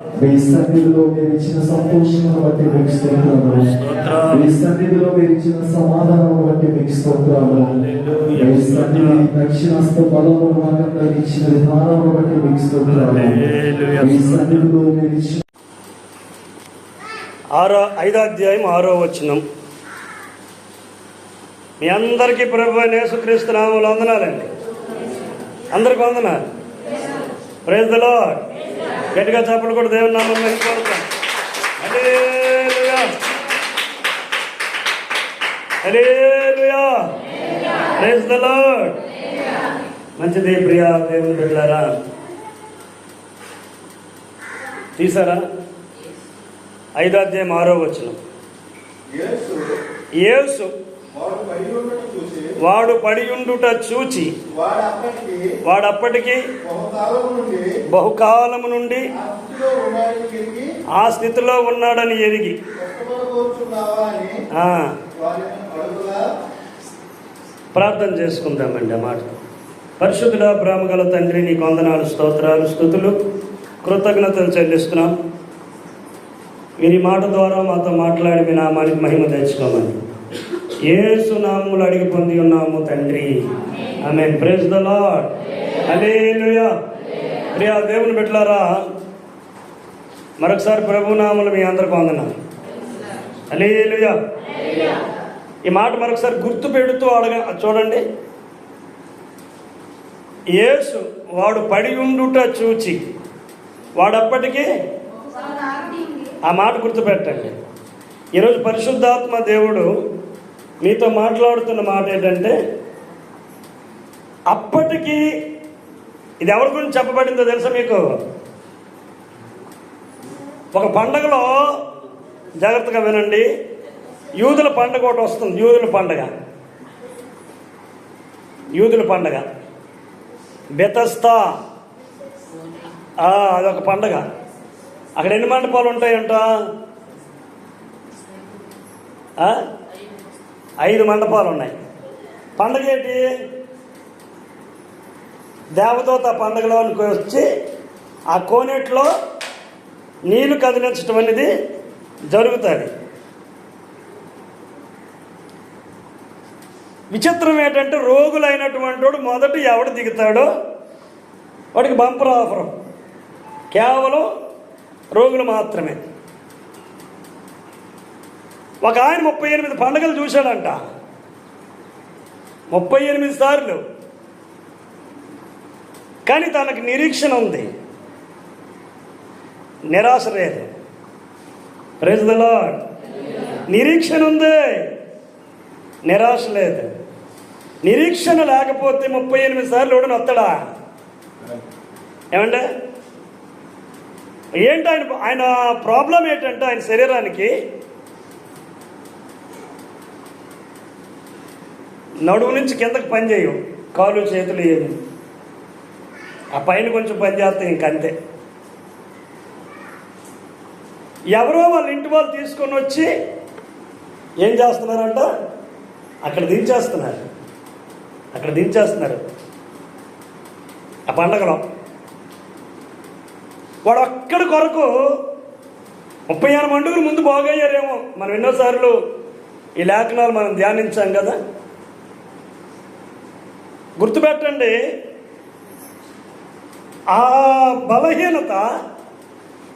మీ సన్నిధిలో మీరు ఇచ్చిన సంతోషమును బట్టి మీకు స్తోత్రాలు మీ సన్నిధిలో మీరు ఇచ్చిన సమాధానం బట్టి మీకు స్తోత్రాలు మీ సన్నిధి దక్షిణస్త బలము భాగంగా ఇచ్చిన విధానం బట్టి మీకు స్తోత్రాలు మీ సన్నిధిలో మీరు ఇచ్చిన ఆరో ఐదో అధ్యాయం ఆరో వచనం మీ అందరికీ ప్రభు అయిన యేసుక్రీస్తు నామములు వందనాలండి అందరికి వందనాలు ప్రైజ్ ద లార్డ్ గట్టిగా చెప్పలు కూడా దేవుని నామం లార్డ్ మంచిది ప్రియా దేవుని బిడ్డలారా. తీసారా? ఐదో అధ్యాయం ఆరో యేసు. యేసు. వాడు పడి ఉండుట చూచి వాడప్పటికి బహుకాలము నుండి ఆ స్థితిలో ఉన్నాడని ఎరిగి. ప్రార్థన చేసుకుందామండి ఆ మాట. పరిశుద్ధుడ ప్రేమగల తండ్రి నీకు వందనాలు స్తోత్రాలు స్థుతులు కృతజ్ఞతలు చెల్లిస్తున్నాం. వీరి మాట ద్వారా మాతో మాట్లాడి మీ నామానికి మహిమ తెచ్చుకోమని. ఏసు నామములు అడిగి పొంది ఉన్నాము తండ్రి. ఆమె ప్రెస్ ద లాడ్ హల్లెలూయా ప్రియా దేవుని బిడ్డలారా మరొకసారి ప్రభు నామములు మీ అందరికి వందనాలు. హల్లెలూయా ఈ మాట మరొకసారి గుర్తు పెడుతూ అడగ చూడండి. యేసు వాడు పడి ఉండుట చూచి వాడప్పటికీ ఆ మాట గుర్తుపెట్టండి. ఈరోజు పరిశుద్ధాత్మ దేవుడు మీతో మాట్లాడుతున్న మాట ఏంటంటే అప్పటికి ఇది ఎవరి గురించి చెప్పబడిందో తెలుసా మీకు? ఒక పండగలో జాగ్రత్తగా వినండి. యూదుల పండగ ఒకటి వస్తుంది యూదుల పండగ. యూదుల పండగ. బెతస్తా. అదొక పండగ. అక్కడ ఎన్ని మండపాలు ఉంటాయంట? ఐదు మండపాలు ఉన్నాయి. పండగ ఏంటి దేవదూత పండగలోనికి వచ్చి ఆ కోనేట్లో నీళ్ళు కదిలించడం అనేది జరుగుతుంది. విచిత్రం ఏంటంటే రోగులైనటువంటి వాడు మొదట ఎవడు దిగుతాడో వాడికి బంపర్ ఆఫర్. కేవలం రోగులు మాత్రమే. ఒక ఆయన ముప్పై ఎనిమిది పండుగలు చూశాడంట. ముప్పై ఎనిమిది సార్లు. కానీ తనకు నిరీక్షణ ఉంది. నిరాశ లేదు. ప్రైజ్ ద లాడ్ నిరీక్షణ ఉంది. నిరాశ లేదు. నిరీక్షణ లేకపోతే ముప్పై ఎనిమిది సార్లు ఎవడని వస్తాడా? ఏమంటే ఏంటి ఆయన ఆయన ప్రాబ్లం ఏంటంటే ఆయన శరీరానికి నడుము నుంచి కిందకి పని చేయవు కాలు చేతులు ఏమి. ఆ పైన కొంచెం పని చేస్తాయి ఇంకంతే ఎవరో వాళ్ళ ఇంటి వాళ్ళు తీసుకొని వచ్చి ఏం చేస్తున్నారంట? అక్కడ దించేస్తున్నారు. అక్కడ దించేస్తున్నారు. ఆ పండగలో. వాడు అక్కడ కొరకు ముప్పై ఆరు మండుగులు ముందు బాగయ్యారేమో మనం ఎన్నోసార్లు ఈ లేఖనాలు మనం ధ్యానించాం కదా. గుర్తుపెట్టండి. ఆ బలహీనత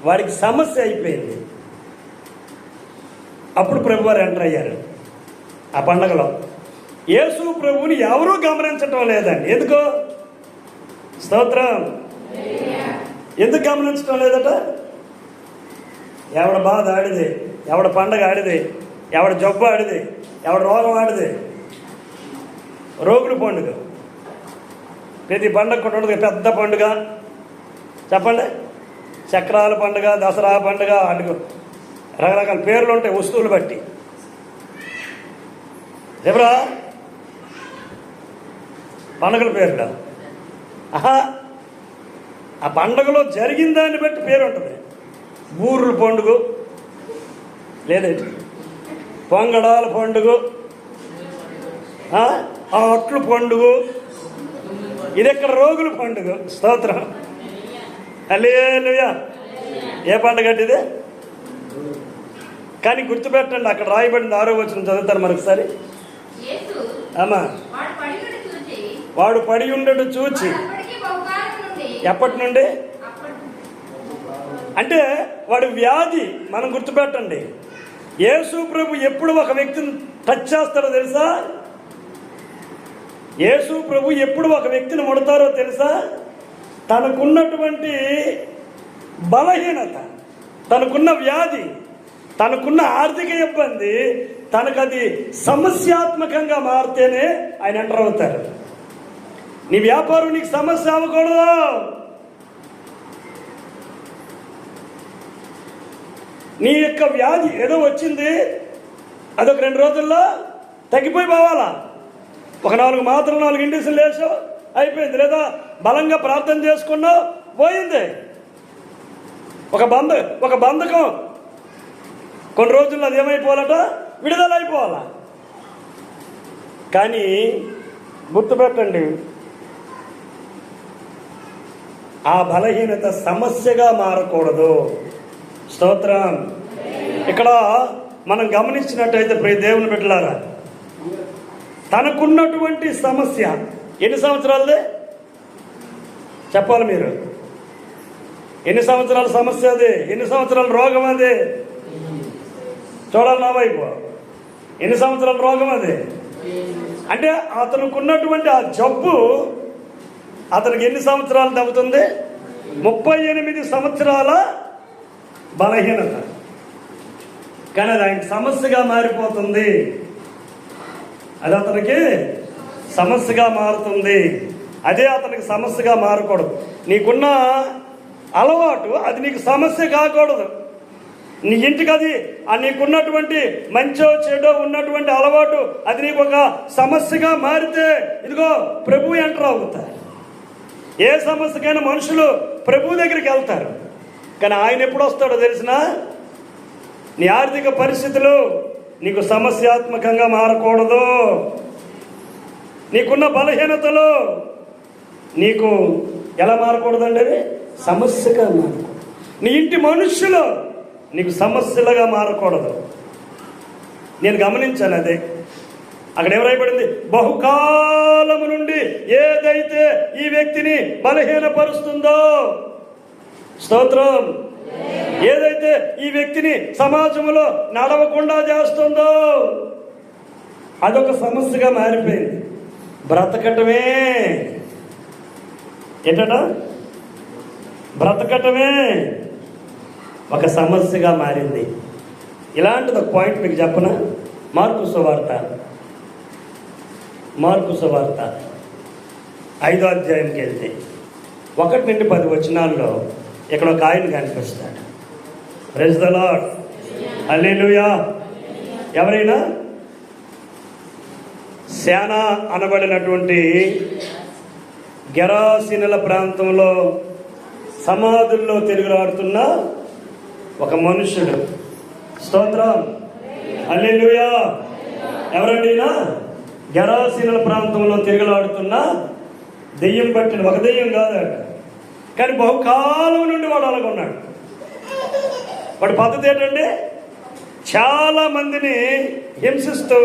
వాడికి సమస్య అయిపోయింది. అప్పుడు ప్రభు వారు ఎంటర్ అయ్యారు. ఆ పండగలో యేసు ప్రభువుని ఎవరూ గమనించటం లేదండి. ఎందుకో? స్తోత్రం. ఎందుకు గమనించడం లేదట? ఎవడ బాధ ఆడిది ఎవడ పండగ ఆడిది ఎవడ జబ్బు ఆడిది ఎవడ రోగం ఆడిది. రోగులు పండుగ. ప్రతి పండుగ ఒకటి ఉంటుంది పెద్ద పండుగ. చెప్పండి? చక్రాల పండుగ దసరా పండుగ అడుగు రకరకాల పేర్లు ఉంటాయి వస్తువులు బట్టి. ఎవరా? పండుగల పేర్లు? ఆహా! ఆ పండుగలో జరిగిన దాన్ని బట్టి పేరు ఉంటుంది. బూర్ల పండుగ లేదండి పొంగడాల పండుగ ఆ? అట్లు పండుగ. ఇది ఇక్కడ రోగుల పండుగ. స్తోత్రం. అలేలుయా ఏ పండుగ అంటే ఇది? కానీ గుర్తుపెట్టండి అక్కడ రాయబడింది ఆరో వచ్చిన చదువుతారు మరొకసారి అమ్మా. వాడు పడి ఉండడు చూచి. ఎప్పటి నుండి? అంటే వాడి వ్యాధి మనం గుర్తుపెట్టండి. యేసు ప్రభు ఎప్పుడు ఒక వ్యక్తిని టచ్ చేస్తాడో తెలుసా? యేసు ప్రభు ఎప్పుడు ఒక వ్యక్తిని ముడతారో తెలుసా? తనకున్నటువంటి బలహీనత తనకున్న వ్యాధి తనకున్న ఆర్థిక ఇబ్బంది తనకు అది సమస్యాత్మకంగా మారితేనే ఆయన ఎంటర్ అవుతారు. నీ వ్యాపారం నీకు సమస్య అవ్వకూడదు. నీ యొక్క వ్యాధి ఏదో వచ్చింది అదొక రెండు రోజుల్లో తగ్గిపోయి పోవాలా? ఒక నాలుగు మాత్రం నాలుగు ఇండిషన్ లేచావు అయిపోయింది. లేదా బలంగా ప్రార్థన చేసుకున్నా పోయింది. ఒక బంధ ఒక బంధకం. కొన్ని రోజుల్లో అది ఏమైపోవాలట? విడుదల అయిపోవాలా కానీ గుర్తుపెట్టండి ఆ బలహీనత సమస్యగా మారకూడదు. స్తోత్రం. ఇక్కడ మనం గమనించినట్టయితే ప్రియ దేవుని పెట్టలారా తనకున్నటువంటి సమస్య ఎన్ని సంవత్సరాలదే? చెప్పాలి మీరు. ఎన్ని సంవత్సరాల సమస్య అది? ఎన్ని సంవత్సరాల రోగం అది? చూడాలి నా వైపు. ఎన్ని సంవత్సరాల రోగం అది? అంటే అతనుకున్నటువంటి ఆ జబ్బు అతనికి ఎన్ని సంవత్సరాలు తగ్గుతుంది ముప్పై ఎనిమిది సంవత్సరాల బలహీనత. కానీ అది ఆయన సమస్యగా మారిపోతుంది. అది అతనికి సమస్యగా మారుతుంది. అదే అతనికి సమస్యగా మారకూడదు. నీకున్న అలవాటు అది నీకు సమస్య కాకూడదు. నీ ఇంటికి అది ఆ నీకున్నటువంటి మంచో చెడో ఉన్నటువంటి అలవాటు అది నీకు ఒక సమస్యగా మారితే ఇదిగో ప్రభు ఎంటర్ అవుతారు. ఏ సమస్యకైనా మనుషులు ప్రభు దగ్గరికి వెళ్తారు. కానీ ఆయన ఎప్పుడు వస్తాడో తెలిసిన నీ ఆర్థిక పరిస్థితులు నీకు సమస్యాత్మకంగా మారకూడదు. నీకున్న బలహీనతలు నీకు ఎలా మారకూడదండి అది సమస్యగా మారకూడదు. నీ ఇంటి మనుషులు నీకు సమస్యలుగా మారకూడదు. నేను గమనించాను అదే. అక్కడ ఎవరైపడింది బహుకాలము నుండి ఏదైతే ఈ వ్యక్తిని బలహీనపరుస్తుందో స్తోత్రం. ఏదైతే ఈ వ్యక్తిని సమాజంలో నడవకుండా చేస్తుందో అదొక సమస్యగా మారిపోయింది. బ్రతకటమే. ఏంటట? బ్రతకటమే ఒక సమస్యగా మారింది. ఇలాంటిది ఒక పాయింట్ మీకు చెప్పన? మార్పు సువార్త మార్పు సువార్త ఐదో అధ్యాయంకి వెళ్తే. ఒకటి నుండి పది వచనాల్లో ఇక్కడ ఒక ఆయన కనిపిస్తాడు. ప్రెస్ ద లాడ్ అల్లెలుయా ఎవరైనా శానా అనబడినటువంటి గెరాసినల ప్రాంతంలో సమాధుల్లో తిరుగులాడుతున్న ఒక మనుషుడు. స్తోత్రం. అల్లెలుయా ఎవరండి ఈయన? గెరాసీనుల ప్రాంతంలో తిరుగులాడుతున్న దెయ్యం పట్టిన ఒక దెయ్యం కాదట. కానీ బహుకాలం నుండి వాడు అలాగున్నాడు. వాడి పద్ధతి ఏంటంటే చాలా మందిని హింసిస్తూ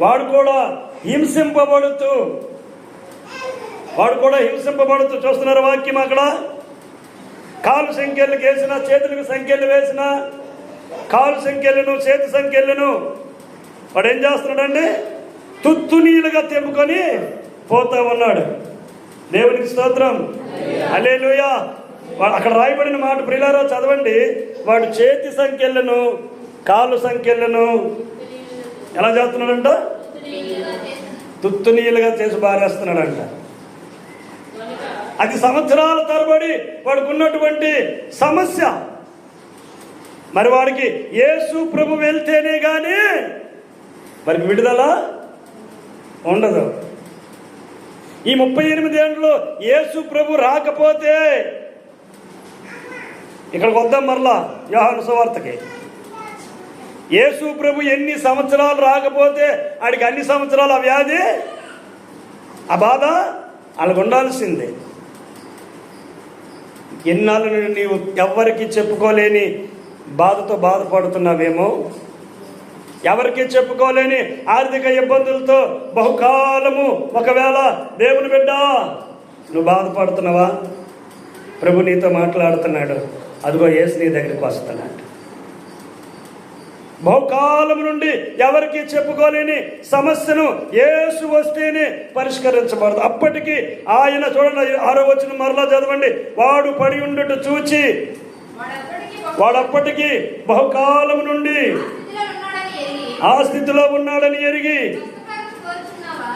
వాడు కూడా హింసింపబడుతూ వాడు కూడా హింసింపబడుతూ చూస్తున్నారు వాక్యం అక్కడ? కాలు సంఖ్యలకు వేసిన చేతులకు సంఖ్యలు వేసిన కాలు సంఖ్యలను చేతి సంఖ్యలను వాడు ఏం చేస్తున్నాడండి? తుత్తు నీళ్ళుగా తెంపుకొని పోతా ఉన్నాడు. దేవునికి స్తోత్రం. అలేలుయా అక్కడ రాయబడిన మాట ప్రిలారా చదవండి. వాడు చేతి సంఖ్యలను కాలు సంఖ్యలను ఎలా చేస్తున్నాడంట తుత్తు నీళ్ళుగా చేసి బారేస్తున్నాడంట అది సంవత్సరాల తరబడి వాడికి ఉన్నటువంటి సమస్య. మరి వాడికి యేసు ప్రభు వెళ్తేనే కానీ మరి విడుదల ఉండదు. ఈ ముప్పై ఎనిమిది ఏళ్ళలో యేసు ప్రభు రాకపోతే ఇక్కడికి వద్దాం మరలా యోహాను సువార్తకి. యేసు ప్రభు ఎన్ని సంవత్సరాలు రాకపోతే ఆడికి అన్ని సంవత్సరాలు ఆ వ్యాధి? ఆ బాధ? వాళ్ళకు ఉండాల్సిందే. ఎన్నాళ్ళు నుండి నీవు ఎవ్వరికి చెప్పుకోలేని బాధతో బాధపడుతున్నావేమో? ఎవరికి చెప్పుకోలేని ఆర్థిక ఇబ్బందులతో బహుకాలము. ఒకవేళ దేవుని బిడ్డ నువ్వు బాధపడుతున్నావా? ప్రభు నీతో మాట్లాడుతున్నాడు. అదిగో ఏసు నీ దగ్గరికి వస్తున్నాడు. బహుకాలం నుండి ఎవరికి చెప్పుకోలేని సమస్యను ఏసు వస్తేనే పరిష్కరించబడదు. అప్పటికి ఆయన చూడండి ఆరో వచ్చిన మరలా చదవండి. వాడు పడి ఉండుట చూచి వాడప్పటికీ బహుకాలం నుండి ఆ స్థితిలో ఉన్నాడని ఎరిగి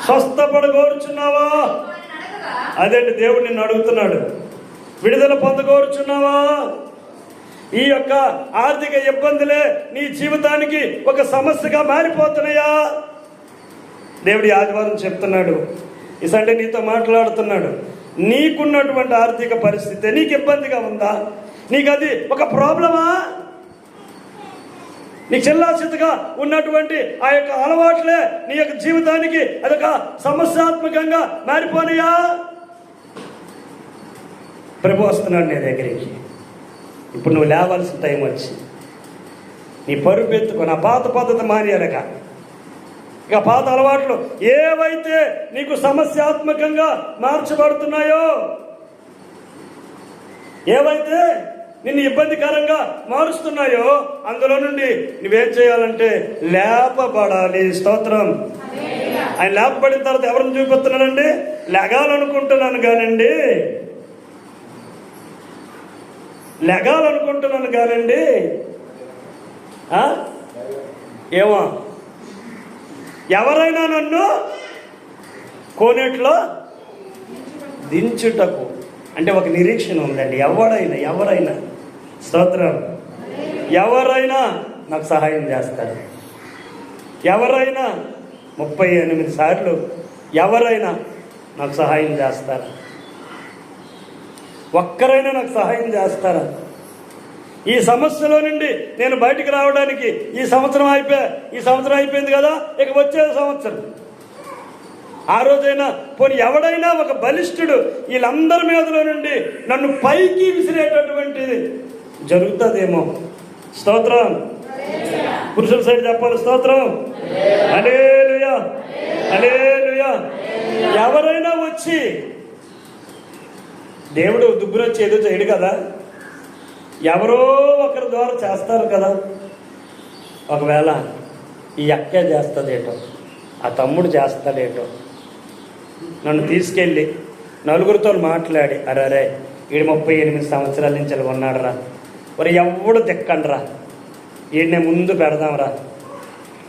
స్వస్థపడ కోరుచున్నావా అదేంటి దేవుడు నిన్ను అడుగుతున్నాడు. విడుదల పొందగోరుచున్నావా? ఈ యొక్క ఆర్థిక ఇబ్బందులే నీ జీవితానికి ఒక సమస్యగా మారిపోతున్నాయా? దేవుడి ఆదివారం చెప్తున్నాడు. ఈ సండే నీతో మాట్లాడుతున్నాడు. నీకున్నటువంటి ఆర్థిక పరిస్థితి నీకు ఇబ్బందిగా ఉందా? నీకు అది ఒక ప్రాబ్లమా? నీ చిల్లాచితగా ఉన్నటువంటి ఆ యొక్క అలవాట్లే నీ యొక్క జీవితానికి అదొక సమస్యాత్మకంగా మారిపోనయా? ప్రభు వస్తున్నాడు నీ దగ్గరికి. ఇప్పుడు నువ్వు లేవాల్సిన టైం వచ్చి నీ పరుపు ఎత్తుకో నా పాత పద్ధతి మానేయాలక ఇక పాత అలవాట్లు ఏవైతే నీకు సమస్యాత్మకంగా మార్చబడుతున్నాయో ఏవైతే నిన్ను ఇబ్బందికరంగా మారుస్తున్నాయో అందులో నుండి నువ్వేం చేయాలంటే లేపబడాలి. స్తోత్రం. ఆయన లేపబడిన తర్వాత ఎవరిని చూపిస్తున్నానండి లెగాలనుకుంటున్నాను కానండి. లెగాలనుకుంటున్నాను కానండి. ఏమో. ఎవరైనా నన్ను కోనేట్లో దించుటకు. అంటే ఒక నిరీక్షణ ఉందండి. ఎవడైనా ఎవరైనా. స్తోత్రం. ఎవరైనా నాకు సహాయం చేస్తారు. ఎవరైనా ముప్పై ఎనిమిది సార్లు ఎవరైనా నాకు సహాయం చేస్తారు. ఒక్కరైనా నాకు సహాయం చేస్తారా? ఈ సమస్యలో నుండి నేను బయటికి రావడానికి ఈ సంవత్సరం అయిపోయా ఈ సంవత్సరం అయిపోయింది కదా ఇక వచ్చే సంవత్సరం. ఆ రోజైనా పోనీ ఎవడైనా ఒక బలిష్ఠుడు వీళ్ళందరి మీదలో నుండి నన్ను పైకి విసిరేటటువంటిది జరుగుతుందేమో. స్తోత్రం. పురుషుల సైడ్ చెప్పాలి స్తోత్రం. అలేలుయా అలేలుయా ఎవరైనా వచ్చి దేవుడు దుబ్బురొచ్చి ఏదో చేయడు కదా? ఎవరో ఒకరి ద్వారా చేస్తారు కదా? ఒకవేళ ఈ అక్కే చేస్తుందేటో ఆ తమ్ముడు చేస్తాడేటో నన్ను తీసుకెళ్ళి నలుగురితో మాట్లాడి అరే అరే ఈడు ముప్పై ఎనిమిది సంవత్సరాల నుంచి ఇలా ఉన్నాడురా. మరి ఎవడు దిక్కండ్రా ఈయన్ని ముందు పెడదాంరా.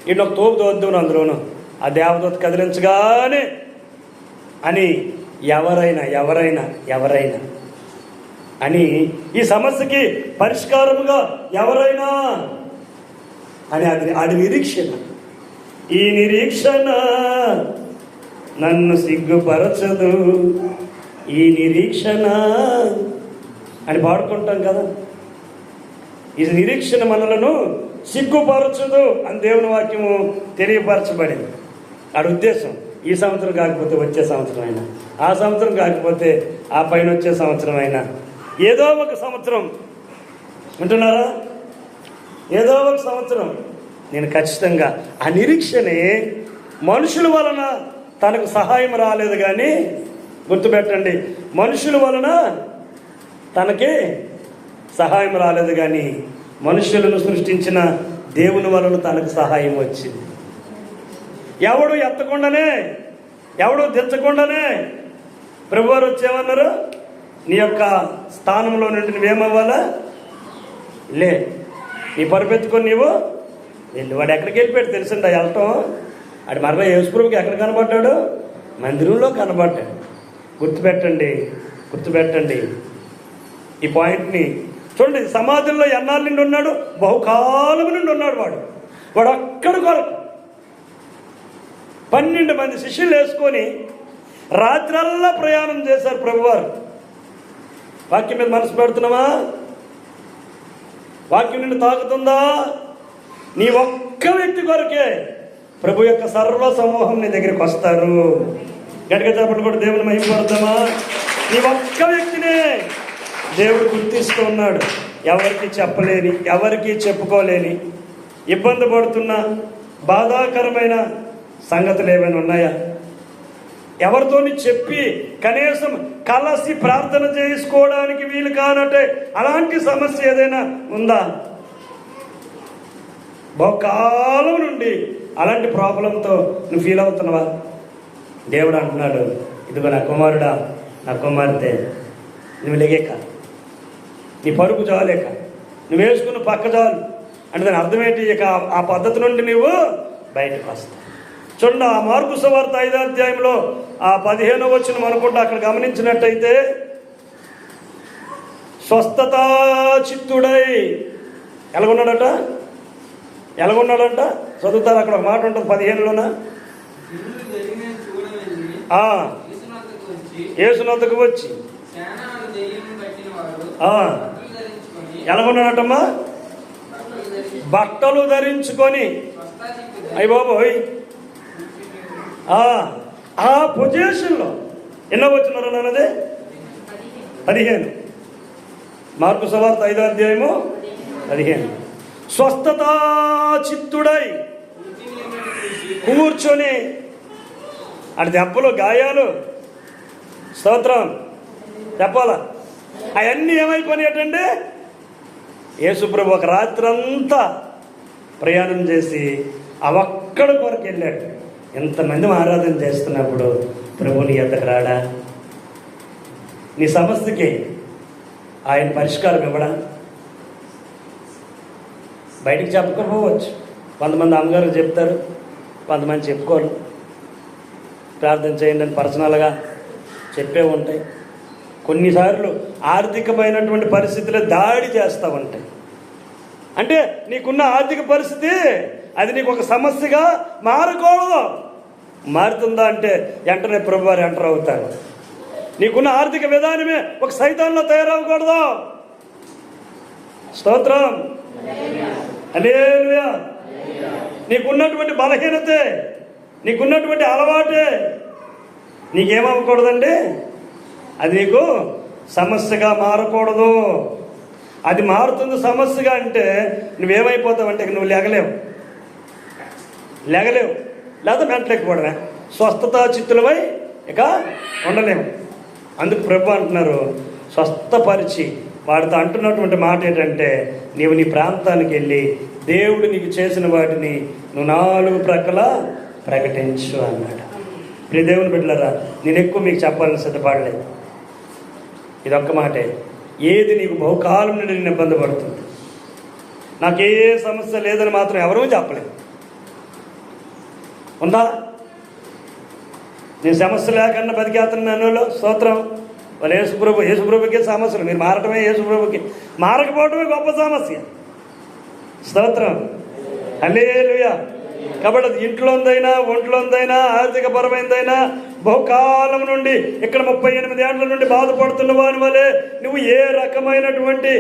ఈయన ఒక తోపు తోద్దాం అందులోను. ఆ దేవదూత కదిలించగానే అని ఎవరైనా ఎవరైనా ఎవరైనా అని ఈ సమస్యకి పరిష్కారముగా ఎవరైనా అని అది ఆడి నిరీక్షణ. ఈ నిరీక్షణ నన్ను సిగ్గుపరచదు. ఈ నిరీక్షణ అని పాడుకుంటాం కదా. ఈ నిరీక్షణ మనలను సిగ్గుపరచదు అని దేవుని వాక్యము తెలియపరచబడింది. ఆడి ఉద్దేశం. ఈ సంవత్సరం కాకపోతే వచ్చే సంవత్సరం అయినా ఆ సంవత్సరం కాకపోతే ఆ పైన వచ్చే సంవత్సరం అయినా ఏదో ఒక సంవత్సరం. వింటున్నారా? ఏదో ఒక సంవత్సరం. నేను ఖచ్చితంగా ఆ నిరీక్షనే మనుషుల వలన తనకు సహాయం రాలేదు కానీ గుర్తుపెట్టండి మనుషుల వలన తనకి సహాయం రాలేదు కానీ మనుషులను సృష్టించిన దేవుని వలన తనకు సహాయం వచ్చింది. ఎవడు ఎత్తకుండానే ఎవడు దించకుండానే ప్రభువారు వచ్చేమన్నారు నీ యొక్క స్థానంలో నుండి నువ్వేమవ్వాలా? లే నీ పరిపెత్తుకొని నీవు వెళ్ళి. వాడు ఎక్కడికి వెళ్ళిపోయాడు తెలిసిందా వెళ్ళటం? ఆడు మరలా యేసుప్రభుకి ఎక్కడ కనబడ్డాడు? మందిరంలో కనబడ్డాడు. గుర్తుపెట్టండి గుర్తుపెట్టండి. ఈ పాయింట్ని చూడండి సమాజంలో ఎన్నాళ్ళ నుండి ఉన్నాడు? బహుకాలం నుండి ఉన్నాడు వాడు. వాడు అక్కడ కొరకు పన్నెండు మంది శిష్యులు వేసుకొని రాత్రల్లా ప్రయాణం చేశారు ప్రభువారు. వాక్యం మీద మనసు పెడుతున్నావా? వాక్యం నిన్ను తాకుతుందా? నీ ఒక్క వ్యక్తి కొరకే ప్రభు యొక్క సర్వ సమూహం నీ దగ్గరికి వస్తారు. గట్టిగా చెప్పండి కూడా దేవుని మహిమపడతామా నీ ఒక్క వ్యక్తినే దేవుడు గుర్తిస్తూ ఉన్నాడు. ఎవరికి చెప్పలేని ఎవరికి చెప్పుకోలేని ఇబ్బంది పడుతున్న బాధాకరమైన సంగతులు ఏమైనా ఉన్నాయా? ఎవరితోని చెప్పి కనీసం కలసి ప్రార్థన చేసుకోవడానికి వీలు కానట్టే అలాంటి సమస్య ఏదైనా ఉందా? బహుకాలం నుండి అలాంటి ప్రాబ్లంతో నువ్వు ఫీల్ అవుతున్నావా? దేవుడు అంటున్నాడు ఇదిగో నా కుమారుడా నా కుమార్తె నువ్వు లెగేక. నీ పరుపు చాలేక నువ్వు వేసుకున్న పక్క చాలు అంటే దాని అర్థం ఏంటి? ఇక ఆ- ఆ పద్ధతి నుండి నువ్వు బయటకు వస్తావు. చూడండి ఆ మార్పు సువార్త ఐదో అధ్యాయంలో ఆ పదిహేనో వచ్చిన అనుకుంటా అక్కడ గమనించినట్టయితే స్వస్థత చిత్తుడై ఎలాగున్నాడట? ఎలాగున్నాడంట? చదువుతారు? అక్కడ ఒక మాట ఉంటుంది పదిహేనులోన. ఇల్లు వచ్చి. ఎలాగున్నాడటమ్మా? బట్టలు ధరించుకొని. అయ్యి బాబోయ్. ఆ, ఆ పొజిషన్లో ఎన్నో వచ్చినారు అన్నది పదిహేను. మార్పు సవార్త ఐదో అధ్యాయము పదిహేను. స్వస్థత చిత్తుడై కూర్చొని అటు దెబ్బలు గాయాలు స్తోత్రం. చెప్పాలా అవన్నీ ఏమైపోయినాయటండి? యేసుప్రభు ఒక రాత్రి అంతా ప్రయాణం చేసి అవక్కడ కొరకు వెళ్ళాడు. ఎంతమంది ఆరాధన చేస్తున్నప్పుడు ప్రభుని ఎంతకు రాడా? నీ సమస్యకి ఆయన పరిష్కారం ఇవ్వడా? బయటికి చెప్పకపోవచ్చు కొంతమంది అమ్మగారు చెప్తారు కొంతమంది చెప్పుకోరు. ప్రార్థన చేయండి అని పర్సనల్గా చెప్పే ఉంటాయి. కొన్నిసార్లు ఆర్థికమైనటువంటి పరిస్థితులు దాడి చేస్తూ ఉంటాయి. అంటే నీకున్న ఆర్థిక పరిస్థితి అది నీకు ఒక సమస్యగా మారకూడదు. మారుతుందా అంటే వెంటనే ప్రభు వారు ఎంటర్ అవుతారు. నీకున్న ఆర్థిక విధానమే ఒక సైతాన్లో తయారవ్వకూడదు. స్తోత్రం. హల్లెలూయా. నీకున్నటువంటి బలహీనతే నీకున్నటువంటి అలవాటే నీకేమవ్వకూడదండి? అది నీకు సమస్యగా మారకూడదు. అది మారుతుంది సమస్యగా అంటే నువ్వేమైపోతావు అంటే నువ్వు లేగలేవు. లేగలేవు. లేదా మెంటలెక్కిపోవడమే స్వస్థత చిత్తులపై ఇక ఉండలేము. అందుకు ప్రభు అంటున్నారు స్వస్థపరిచి వాడితో అంటున్నటువంటి మాట ఏంటంటే నీవు నీ ప్రాంతానికి వెళ్ళి దేవుడు నీకు చేసిన వాటిని నువ్వు నాలుగు ప్రక్కల ప్రకటించు అన్నాడు. ప్రియ దేవుని బిడ్డలరా నేను ఎక్కువ మీకు చెప్పాలని సిద్ధపడలేదు. ఇదొక్క మాటే. ఏది నీకు బహుకాలం నుండి నేను ఇబ్బంది పడుతుంది? నాకు ఏ సమస్య లేదని మాత్రం ఎవరూ చెప్పలేదు. ఉందా? నేను సమస్య లేకుండా బతికేస్తున్నాను స్తోత్రం. వాళ్ళు యేసుప్రభు యేసుప్రభుకే సమస్యలు. మీరు మారటమే యేసుప్రభుకి. మారకపోవటమే గొప్ప సమస్య. స్తోత్రం. అల్లేలుయా కాబట్టి ఇంట్లోందైనా ఒంట్లోందైనా ఆర్థిక పరమైందైనా బహుకాలం నుండి ఇక్కడ ముప్పై ఎనిమిది ఏళ్ళ నుండి బాధపడుతున్న వాని వలె నువ్వు ఏ రకమైనటువంటి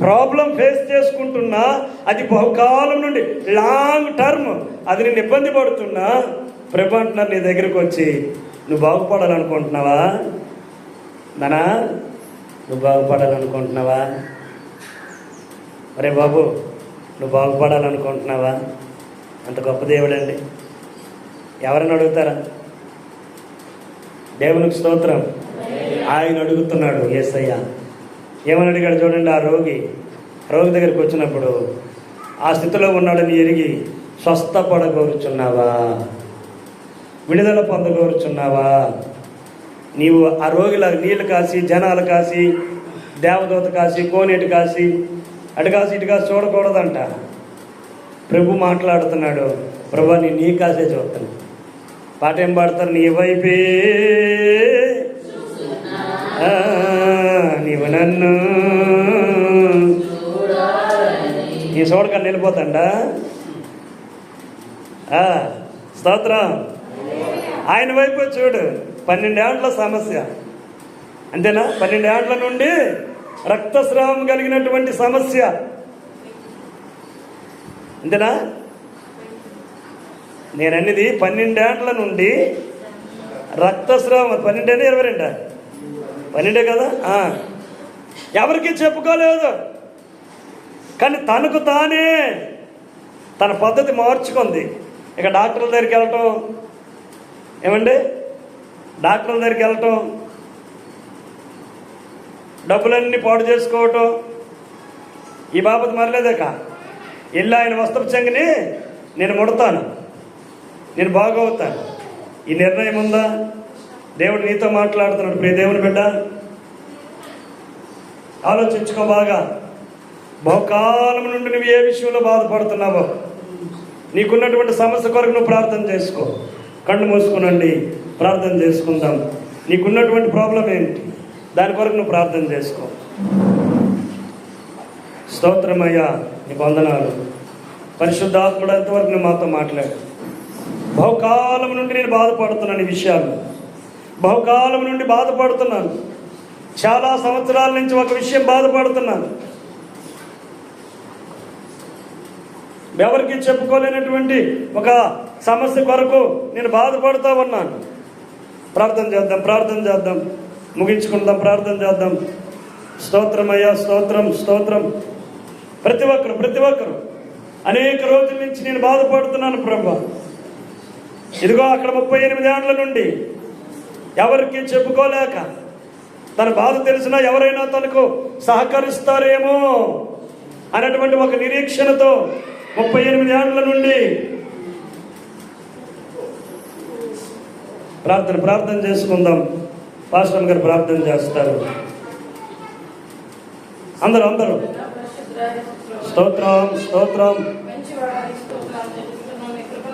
ప్రాబ్లం ఫేస్ చేసుకుంటున్నా అది బహుకాలం నుండి లాంగ్ టర్మ్. అది నేను ఇబ్బంది పడుతున్నా. ప్రభు అంటున్నారు నీ దగ్గరికి వచ్చి నువ్వు బాగుపడాలనుకుంటున్నావా? నానా నువ్వు బాగుపడాలనుకుంటున్నావా? అరే బాబు నువ్వు బాగుపడాలనుకుంటున్నావా? అంత గొప్ప దేవుడండి. ఎవరైనా అడుగుతారా? దేవునికి స్తోత్రం. ఆయన అడుగుతున్నాడు ఏసయ్య. ఏమని అడిగాడు చూడండి ఆ రోగి. రోగి దగ్గరికి వచ్చినప్పుడు ఆ స్థితిలో ఉన్నాడని ఎరిగి స్వస్థపడగోరుచున్నావా? విడుదల పొందగోరుచున్నావా? నీవు ఆ రోగిలా నీళ్ళు కాసి జనాలు కాసి దేవదూత కాసి కోనేటి కాసి అటు కాసి ఇటు కాసి చూడకూడదంట. ప్రభు మాట్లాడుతున్నాడు ప్రభు నీ నీ కాసే చూస్తాను. పాట ఏం పాడతారు? నీ వైపే. నన్ను ఈ చూడక వెళ్ళిపోతాడా? స్తోత్రం. ఆయన వైపు చూడు పన్నెండేళ్ళ సమస్య. అంతేనా? పన్నెండేళ్ళ నుండి రక్తస్రావం కలిగినటువంటి సమస్య. అంతేనా? నేను అన్నది పన్నెండేళ్ళ నుండి రక్తస్రావం. పన్నెండేనా? ఇరవై రెండా? పన్నెండే కదా? ఎవరికి చెప్పుకోలేదు. కానీ తనకు తానే తన పద్ధతి మార్చుకుంది. ఇక డాక్టర్ల దగ్గరికి వెళ్ళటం ఏమండి? డాక్టర్ల దగ్గరికి వెళ్ళటం డబ్బులన్నీ పాడు చేసుకోవటం ఈ బాబత్ మరలేదాక? వెళ్ళి ఆయన వస్త్ర చెంగిని నేను ముడతాను. నేను బాగవుతాను. ఈ నిర్ణయం ఉందా? దేవుడు నీతో మాట్లాడుతున్నాడు. ప్రియ దేవుని బిడ్డ ఆలోచించుకో బాగా. బహుకాలం నుండి నువ్వు ఏ విషయంలో బాధపడుతున్నావో నీకున్నటువంటి సమస్య కొరకు నువ్వు ప్రార్థన చేసుకో. కళ్ళు మూసుకునండి ప్రార్థన చేసుకుందాం. నీకున్నటువంటి ప్రాబ్లం ఏంటి? దాని కొరకు నువ్వు ప్రార్థన చేసుకో. స్తోత్రమయ్యా నీ వందనాలు. పరిశుద్ధాత్ముడు ఎంతవరకు నువ్వు మాతో మాట్లాడు బహుకాలం నుండి నేను బాధపడుతున్నాను ఈ విషయాలు. బహుకాలం నుండి బాధపడుతున్నాను. చాలా సంవత్సరాల నుంచి ఒక విషయం బాధపడుతున్నాను. ఎవరికి చెప్పుకోలేనటువంటి ఒక సమస్య కొరకు నేను బాధపడుతూ ఉన్నాను. ప్రార్థన చేద్దాం ప్రార్థన చేద్దాం. ముగించుకుందాం ప్రార్థన చేద్దాం. స్తోత్రమయ్యా స్తోత్రం స్తోత్రం. ప్రతి ఒక్కరు ప్రతి ఒక్కరు. అనేక రోజుల నుంచి నేను బాధపడుతున్నాను ప్రభా. ఇదిగో అక్కడ ముప్పై ఎనిమిది ఏళ్ళ నుండి ఎవరికి చెప్పుకోలేక తన బాధ తెలిసినా ఎవరైనా తనకు సహకరిస్తారేమో అనేటువంటి ఒక నిరీక్షణతో ముప్పై ఎనిమిది ఏళ్ళ నుండి ప్రార్థన ప్రార్థన చేసుకుందాం. పాస్టర్ గారు ప్రార్థన చేస్తారు. అందరూ అందరూ. స్తోత్రం స్తోత్రం.